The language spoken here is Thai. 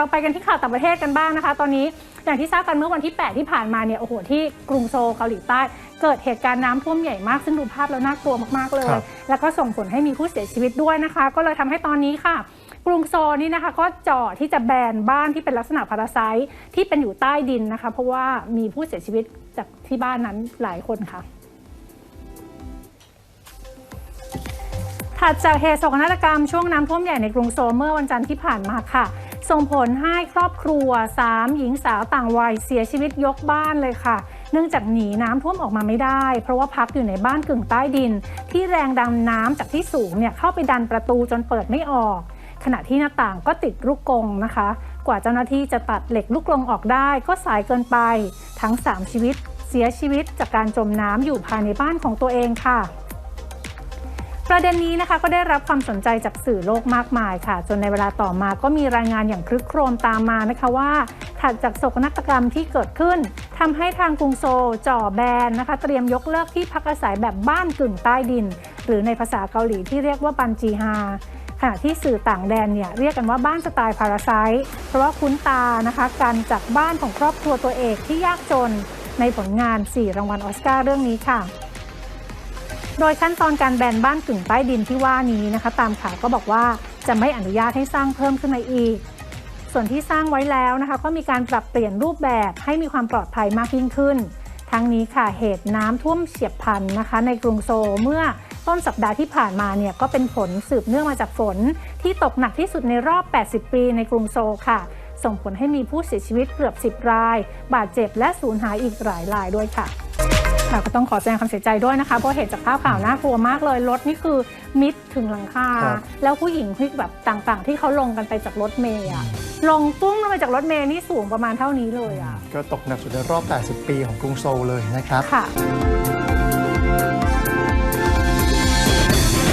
เราไปกันที่ข่าวต่างประเทศกันบ้างนะคะ ตอนนี้อย่างที่ทราบกันเมื่อวันที่ 8 ที่ผ่านมาเนี่ยโอ้โหที่กรุงโซลเกาหลีใต้เกิดเหตุการณ์น้ำท่วมใหญ่มาก ซึ่งดูภาพแล้วน่ากลัวมากๆเลย ครับ แล้วก็ส่งผลให้มีผู้เสียชีวิตด้วยนะคะ ก็เลยทำให้ตอนนี้ค่ะ กรุงโซลนี่นะคะก็จ่อที่จะแบนบ้านที่เป็นลักษณะพาราไซต์ที่เป็นอยู่ใต้ดินนะคะ เพราะว่ามีผู้เสียชีวิตจากที่บ้านนั้นหลายคนค่ะ ถัดจากเหตุโศกนาฏกรรมช่วงน้ำท่วมใหญ่ในกรุงโซลเมื่อวันจันทร์ที่ผ่านมาค่ะ ส่งผลให้ครอบครัว 3 หญิงสาวต่างวัยเสียชีวิตยกบ้านเลยค่ะ เนื่องจากหนีน้ำท่วมออกมาไม่ได้ เพราะว่าพักอยู่ในบ้านกึ่งใต้ดิน ที่แรงดันน้ำจากที่สูงเนี่ยเข้าไปดันประตูจนเปิดไม่ออก ขณะที่หน้าต่างก็ติดลูกกงนะคะ กว่าเจ้าหน้าที่จะตัดเหล็กลูกกงออกได้ ก็สายเกินไป ทั้ง 3 ชีวิตเสียชีวิตจากการจมน้ำอยู่ภายในบ้านของตัวเองค่ะ ประเด็นนี้นะคะก็ได้รับความสนใจจากสื่อโลกมากมายค่ะ จนในเวลาต่อมาก็มีรายงานอย่างคลึกโครมตามมานะคะว่าถัดจากโศกนาฏกรรมที่เกิดขึ้นทำให้ทางกรุงโซลจ่อแบนนะคะ เตรียมยกเลิกที่พักอาศัยแบบบ้านกึ่งใต้ดิน หรือในภาษาเกาหลีที่เรียกว่าบันจีฮาขณะที่สื่อต่างแดนเนี่ยเรียกกันว่าบ้านสไตล์พาราไซต์เพราะว่าคุ้นตานะคะการจากบ้านของครอบครัวตัวเอกที่ยากจน ในผลงาน 4 รางวัลออสการ์เรื่องนี้ค่ะ โดยขั้นตอนการแบนบ้านกึ่งใต้ดินที่ว่านี้นะคะ ตามข่าวก็บอกว่าจะไม่อนุญาตให้สร้างเพิ่มขึ้นมาอีก ส่วนที่สร้างไว้แล้วนะคะ ก็มีการปรับเปลี่ยนรูปแบบให้มีความปลอดภัยมากยิ่งขึ้น ทั้งนี้ค่ะเหตุน้ำท่วมเฉียบพลันนะคะ ในกรุงโซลเมื่อต้นสัปดาห์ที่ผ่านมาเนี่ยก็เป็นผลสืบเนื่องมาจากฝน ที่ตกหนักที่สุดในรอบ 80 ปีในกรุงโซลค่ะ ส่งผลให้มีผู้เสียชีวิตเกือบ 10 ราย บาดเจ็บและสูญหายอีกหลายรายด้วยค่ะ ค่ะก็ต้องขอแสดงความเสียใจด้วยนะคะ เพราะเห็นจากภาพข่าวน่ากลัวมากเลย รถนี่คือมิดถึงหลังคาครับแล้วผู้หญิงที่แบบต่างๆ ที่เขาลงกันไปจากรถเมย์อะลงปุ้งลงไปจากรถเมย์นี่สูงประมาณเท่านี้เลยอะก็ตกหนักสุดในรอบ 80 ปีของกรุงโซลเลยนะครับค่ะ